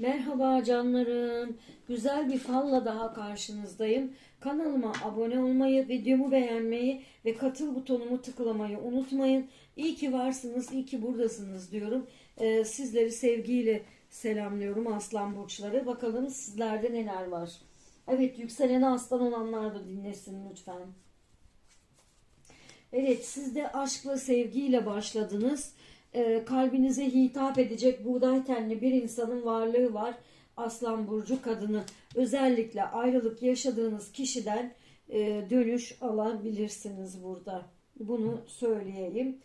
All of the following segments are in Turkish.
Merhaba canlarım. Güzel bir falla daha karşınızdayım. Kanalıma abone olmayı, videomu beğenmeyi ve katıl butonumu tıklamayı unutmayın. İyi ki varsınız, iyi ki buradasınız diyorum. Ee, sizleri sevgiyle selamlıyorum aslan burçları. Bakalım sizlerde neler var. Evet yükseleni aslan olanlar da dinlesin lütfen. Evet siz de aşkla sevgiyle başladınız. Ee, kalbinize hitap edecek buğday tenli bir insanın varlığı var. Aslan burcu kadını. Özellikle ayrılık yaşadığınız kişiden e, dönüş alabilirsiniz burada. Bunu söyleyeyim.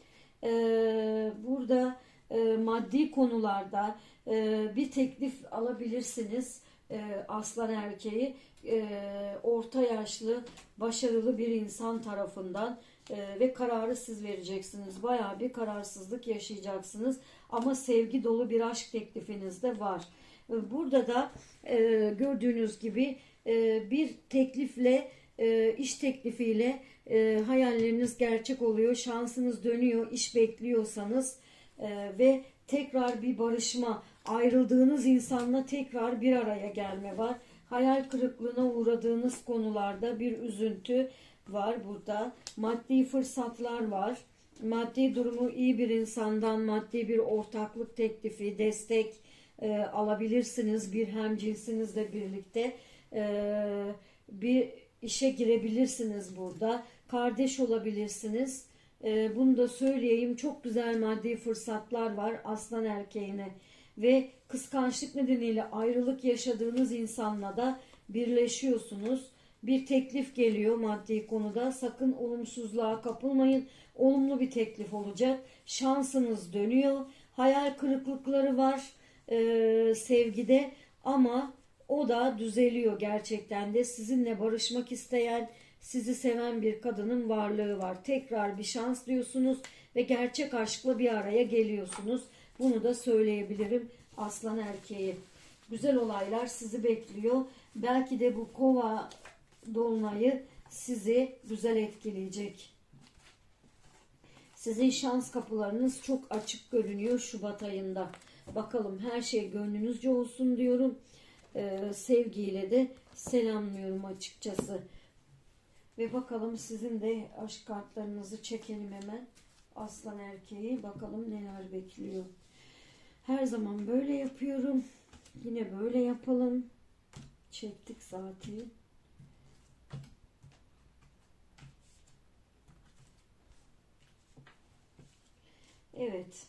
Ee, burada e, maddi konularda e, bir teklif alabilirsiniz. E, aslan erkeği e, orta yaşlı başarılı bir insan tarafından e, ve kararı siz vereceksiniz. Bayağı bir kararsızlık yaşayacaksınız ama sevgi dolu bir aşk teklifiniz de var. E, Burada da e, gördüğünüz gibi e, bir teklifle e, iş teklifiyle e, hayalleriniz gerçek oluyor. Şansınız dönüyor. iş bekliyorsanız e, ve tekrar bir barışma, ayrıldığınız insanla tekrar bir araya gelme var. Hayal kırıklığına uğradığınız konularda bir üzüntü var burada. Maddi fırsatlar var. Maddi durumu iyi bir insandan maddi bir ortaklık teklifi, destek e, alabilirsiniz. Bir hemcinsinizle birlikte e, bir işe girebilirsiniz burada. Kardeş olabilirsiniz. E, bunu da söyleyeyim. Çok güzel maddi fırsatlar var aslan erkeğine. Ve kıskançlık nedeniyle ayrılık yaşadığınız insanla da birleşiyorsunuz. Bir teklif geliyor maddi konuda. Sakın olumsuzluğa kapılmayın. Olumlu bir teklif olacak. Şansınız dönüyor. Hayal kırıklıkları var e, sevgide ama o da düzeliyor gerçekten de. Sizinle barışmak isteyen, sizi seven bir kadının varlığı var. Tekrar bir şans diyorsunuz ve gerçek aşkla bir araya geliyorsunuz. Bunu da söyleyebilirim aslan erkeği. Güzel olaylar sizi bekliyor. Belki de bu kova dolunayı sizi güzel etkileyecek. Sizin şans kapılarınız çok açık görünüyor Şubat ayında. Bakalım her şey gönlünüzce olsun diyorum. Ee, sevgiyle de selamlıyorum açıkçası. Ve bakalım sizin de aşk kartlarınızı çekelim hemen. Aslan erkeği bakalım neler bekliyor. Her zaman böyle yapıyorum. Yine böyle yapalım. Çektik zaten. Evet.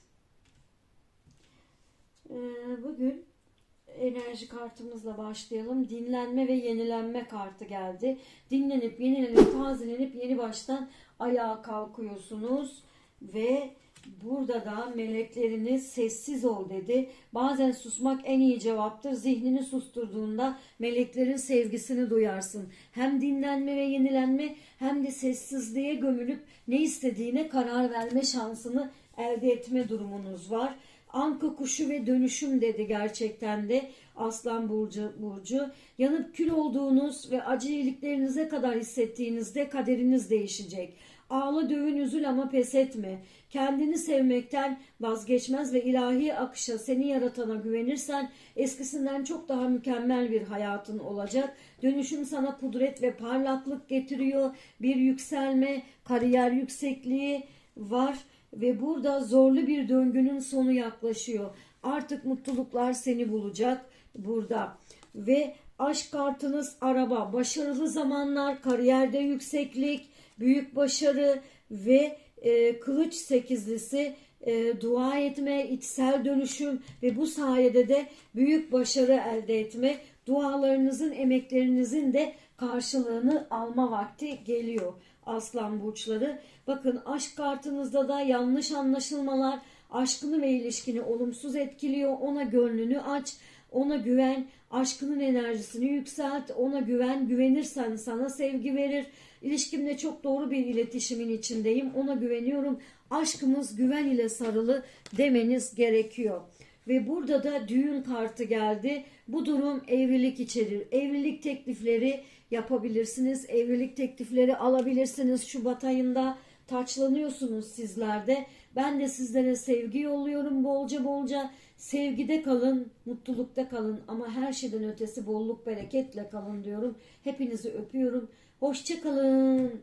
Ee, bugün enerji kartımızla başlayalım. Dinlenme ve yenilenme kartı geldi. Dinlenip, yenilenip, tazelenip yeni baştan ayağa kalkıyorsunuz ve burada da melekleriniz sessiz ol dedi. Bazen susmak en iyi cevaptır. Zihnini susturduğunda meleklerin sevgisini duyarsın. Hem dinlenme ve yenilenme hem de sessizliğe gömülüp ne istediğine karar verme şansını elde etme durumunuz var. Anka kuşu ve dönüşüm dedi gerçekten de Aslan Burcu, Burcu. Yanıp kül olduğunuz ve acı iyiliklerinize kadar hissettiğinizde kaderiniz değişecek. Ağla dövün üzül ama pes etme. Kendini sevmekten vazgeçmez ve ilahi akışa seni yaratana güvenirsen eskisinden çok daha mükemmel bir hayatın olacak. Dönüşüm sana kudret ve parlaklık getiriyor. Bir yükselme, kariyer yüksekliği var ve burada zorlu bir döngünün sonu yaklaşıyor. Artık mutluluklar seni bulacak burada. Ve aşk kartınız araba, başarılı zamanlar, kariyerde yükseklik, büyük başarı ve e, kılıç sekizlisi e, dua etme, içsel dönüşüm ve bu sayede de büyük başarı elde etme, dualarınızın, emeklerinizin de karşılığını alma vakti geliyor aslan burçları. Bakın aşk kartınızda da yanlış anlaşılmalar aşkını ve ilişkini olumsuz etkiliyor. Ona gönlünü aç, ona güven, aşkının enerjisini yükselt, ona güven, güvenirsen sana sevgi verir. İlişkimde çok doğru bir iletişimin içindeyim, ona güveniyorum. Aşkımız güven ile sarılı demeniz gerekiyor. Ve burada da düğün kartı geldi. Bu durum evlilik içerir. Evlilik teklifleri yapabilirsiniz. Evlilik teklifleri alabilirsiniz. Şubat ayında taçlanıyorsunuz sizler de. Ben de sizlere sevgi yolluyorum bolca bolca. Sevgide kalın, mutlulukta kalın ama her şeyden ötesi bolluk bereketle kalın diyorum. Hepinizi öpüyorum. Hoşça kalın.